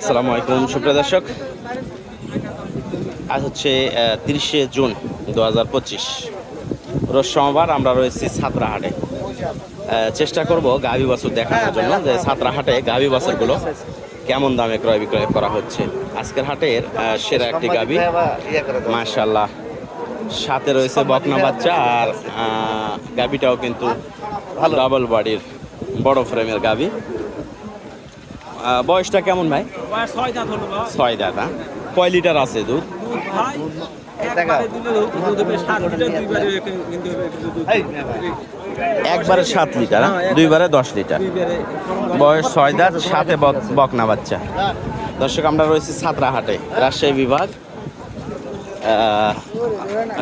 আসসালামু আলাইকুম সুপ্রিয় দর্শক। আজ হচ্ছে তিরিশে জুন দু হাজার পঁচিশ। রোজ সোমবার আমরা রয়েছি ছাত্রাহাটে। চেষ্টা করব গাভী বাছুর দেখানোর জন্য যে ছাত্রাহাটে গাভী বাছুরগুলো কেমন দামে ক্রয় বিক্রয় করা হচ্ছে। আজকের হাটের সেরা একটি গাভী। মাশাল্লাহ সাথে রয়েছে বকনা বাচ্চা আর গাভীটাও কিন্তু ডাবল বাড়ির বড় ফ্রেমের গাভী। বয়সটা কেমন ভাই? ছয় দাদা কয় লিটার আছে দুধ? একবারে সাত লিটার, দুইবারে লিটার হ্যাঁ? দুইবারে দশ লিটার। বয়স ছয় দাঁত সাথে বক- বকনা বাচ্চা। দর্শক আমরা রয়েছি ছাত্রাহাটে রাজশাহী বিভাগ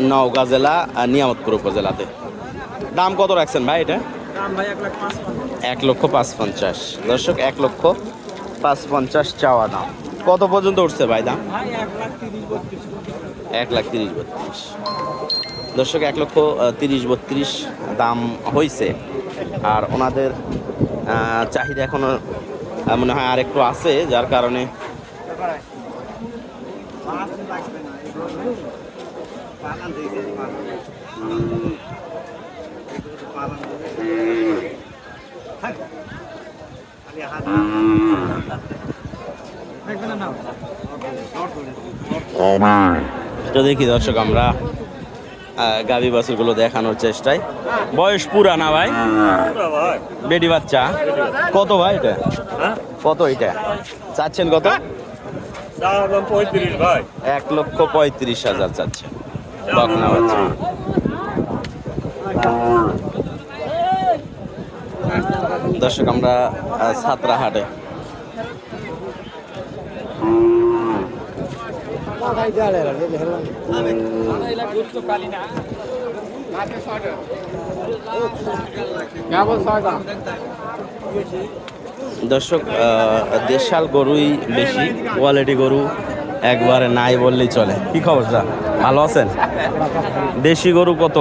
নওগাঁ জেলা আর নিয়ামতপুর উপজেলাতে। দাম কত রাখছেন ভাই এটা। এক লক্ষ পাঁচ পঞ্চাশ দর্শক এক লক্ষ পাঁচ পঞ্চাশ চাওয়া দাম। কত পর্যন্ত উঠছে ভাই দাম? এক লাখ তিরিশ বত্রিশ। দর্শক এক লক্ষ তিরিশ বত্রিশ দাম হয়েছে আর ওনাদের চাহিদা এখনও আহ, মনে হয় আর একটু আছে যার কারণে না তো দেখি দর্শক আমরা গাভী বাছুরগুলো দেখানোর চেষ্টায়। বয়স পুরা না ভাই। বেটি বাচ্চা। কত ভাই এটা? কত এটা? চাচ্ছেন কত? এক লক্ষ পঁয়ত্রিশ হাজার চাচ্ছে বকনা বাচ্চা। দর্শক, আমরা আহ, ছাত্রাহাটে দর্শক দেশাল গরুই বেশি কোয়ালিটি গরু একবারে নাই বললেই চলে। কি খবর স্যার? ভালো আছেন? দেশি গরু কত?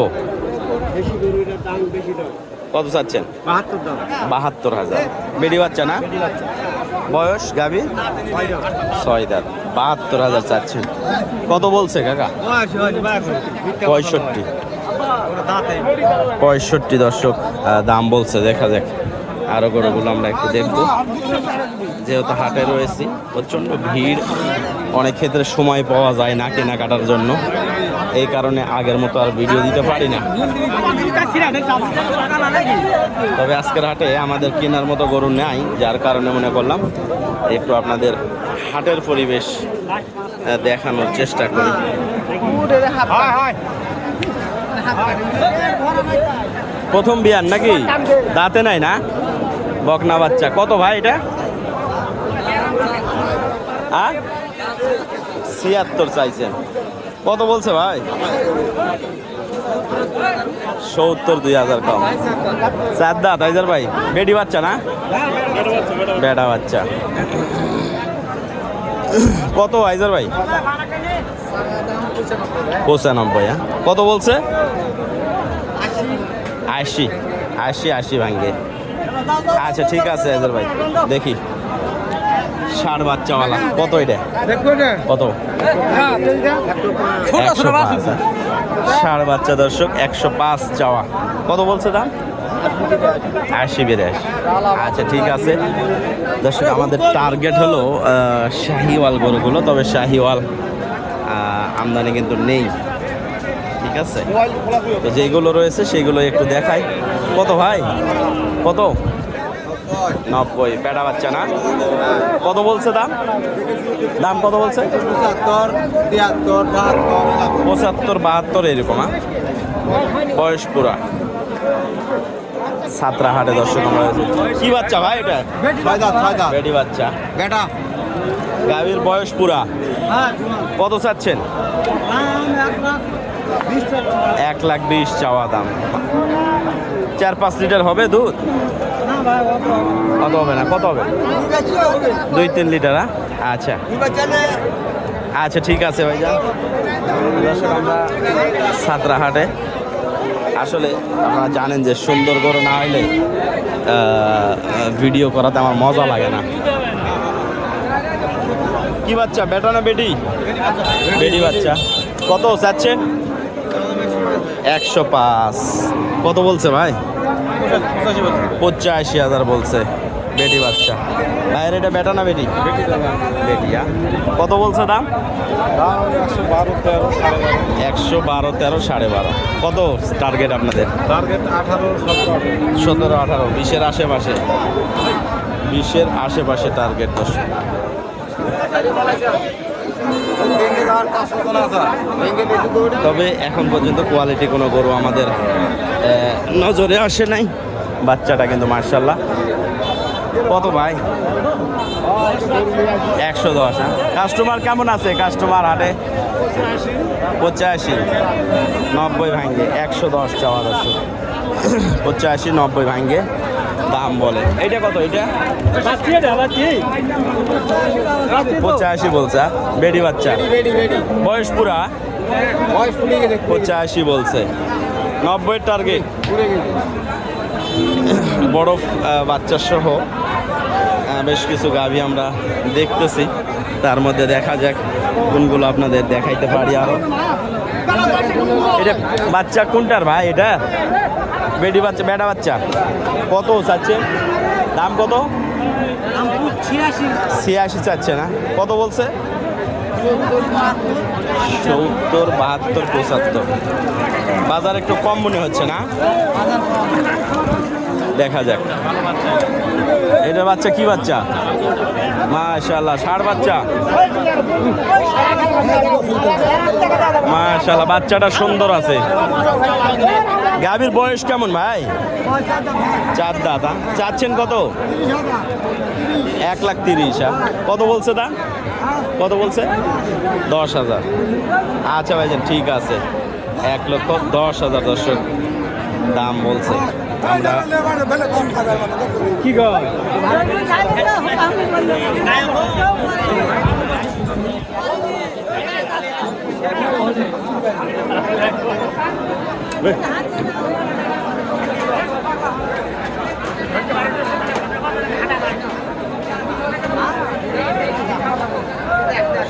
কত চাচ্ছেন? বাহাত্তর হাজার। বেডি বাচ্চা না? বয়স গাবি ছয় দাঁত বাহাত্তর হাজার চাচ্ছেন। কত বলছে কাকা? পঁয়ষট্টি। পঁয়ষট্টি দর্শক দাম বলছে দেখা যাক। আরও গরুগুলো আমরা একটু দেখব। যেহেতু হাটে রয়েছি, প্রচণ্ড ভিড়। অনেক ক্ষেত্রে সময় পাওয়া যায় না কেনাকাটার জন্য। এই কারণে আগের মতো আর ভিডিও দিতে পারি না। তবে আজকের হাটে আমাদের কেনার মতো গরু নাই, যার কারণে মনে করলাম একটু আপনাদের হাটের পরিবেশ দেখানোর চেষ্টা করি। প্রথম বিয়ান নাকি? দাঁতে নাই না? বকনা বাচ্চা। কত ভাই এটা? আ ছিয়াত্তর চাইছেন। কত বলছে ভাই? সত্তর দুই হাজার কম। চার দাঁত হাজার ভাই, বেডি বাচ্চা না? বেডা বাচ্চা। কত হাইজার ভাই? পঁচানব্বই হ্যাঁ? কত বলছে? আশি। আশি আশি ভাঙ্গে। আচ্ছা ঠিক আছে হাজার ভাই। দেখি। ষাট বাচ্চাওয়ালা। কত এটা? কত? ষাট বাচ্চা দর্শক একশো পাঁচ চাওয়া। কত বলছে দাম? আশি বিরাশি। আচ্ছা ঠিক আছে। দর্শক আমাদের টার্গেট হলো শাহিওয়াল গরুগুলো তবে শাহিওয়াল আমদানি কিন্তু নেই। ঠিক আছে? তো যেগুলো রয়েছে সেগুলো একটু দেখাই। কত ভাই? কত? নব্বই। বেড়া বাচ্চা না? কত বলছে দাম? দাম কত বলছে? পঁচাত্তর তিয়াত্তর বাহাত্তর পঁচাত্তর বাহাত্তর এরকম হ্যাঁ? বয়স পুরা। সাতরা হাটে দর্শক আমরা কি বাচ্চা ভাই এটা? বেডি বাচ্চা। বেটা গাভীর বয়স পুরা। কত চাচ্ছেন? এক লাখ বিশ চাওয়া দাম। চার পাঁচ লিটার হবে দুধ? কত হবে না? কত হবে? দুই তিন লিটার হ্যাঁ? আচ্ছা। আচ্ছা ঠিক আছে ভাইজান। দর্শক, আমরা সাতরাহাটে। আসলে আপনারা জানেন যে সুন্দর গরু না হইলে ভিডিও করাতে আমার মজা লাগে না। কি বাচ্চা? বেটা না বেটি? বেটি বাচ্চা। কত চাচ্ছে একশো পাঁচ। কত বলছে ভাই? পঁচাশি হাজার বলছে বেটি বাচ্চা। ভাইয়ের এটা বেটা না বেটি? বেটি হ্যাঁ? কত বলছে দাম? একশো বারো তেরো সাড়ে বারো। কত টার্গেট আপনাদের? আঠারো সতেরো আঠারো। বিশের আশেপাশে। বিশের আশেপাশে টার্গেট দশ। তবে এখন পর্যন্ত কোয়ালিটি কোনো গরু আমাদের নজরে আসে নাই। বাচ্চাটা কিন্তু মার্শাল্লাহ কত ভাই? একশো দশ হ্যাঁ? কাস্টমার কেমন আছে? কাস্টমার হাটে? পঁচাশি, নব্বই ভাঙ্গে। একশো দশ চাওয়া দশ পঁচাশি, নব্বই ভাঙ্গে। দাম বলে। এইটা কত? এটা পঁচাশি বলছে? বেডি বাচ্চা। বয়স পুরা? পঁচাশি বলছে। নব্বই টার্গেট বড় বাচ্চা সহ বেশ কিছু গাভি আমরা দেখতেছি। তার মধ্যে দেখা যাক কোনগুলো আপনাদের দেখাইতে পারি আরও। এটা বাচ্চা কোনটার ভাই? এটা? বেডি বাচ্চা, বেটা বাচ্চা? কত চাচ্ছে? দাম কত? ছিয়াশি চাচ্ছে না। কত বলছে? সত্তর বাহাত্তর, পঁচাত্তর। বাজার একটু কম মনে হচ্ছে না? দেখা যাক। এটা বাচ্চা কি বাচ্চা? মাশাল্লাহ ষাড় বাচ্চা। মাশাল্লাহ বাচ্চাটা সুন্দর আছে। গাভীর বয়স কেমন ভাই? চার দাদা চাচ্ছেন কত? এক লাখ তিরিশ? কত বলছে দা কত বলছে? দশ হাজার। আচ্ছা ভাইজান, ঠিক আছে। এক লক্ষ দশ হাজার দর্শক দাম বলছে। আমরা কি গো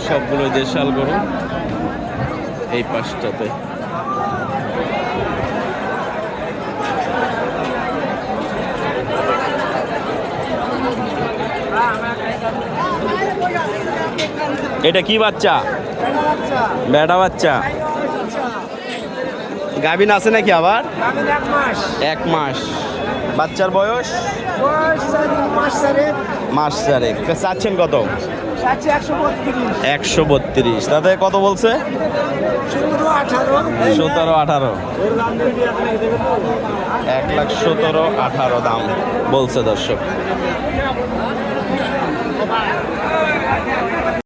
সবগুলো দেশাল গরু এই পাশটাতে। এটা কি বাচ্চা? বেটা বাচ্চা। গাভিন আছে নাকি আবার? এক মাস। বাচ্চার বয়স? মাস চারেক। চাচ্ছেন কত? একশো বত্রিশ। তাতে কত বলছে? সতেরো আঠারো। এক লাখ সতেরো আঠারো দাম বলছে দর্শক।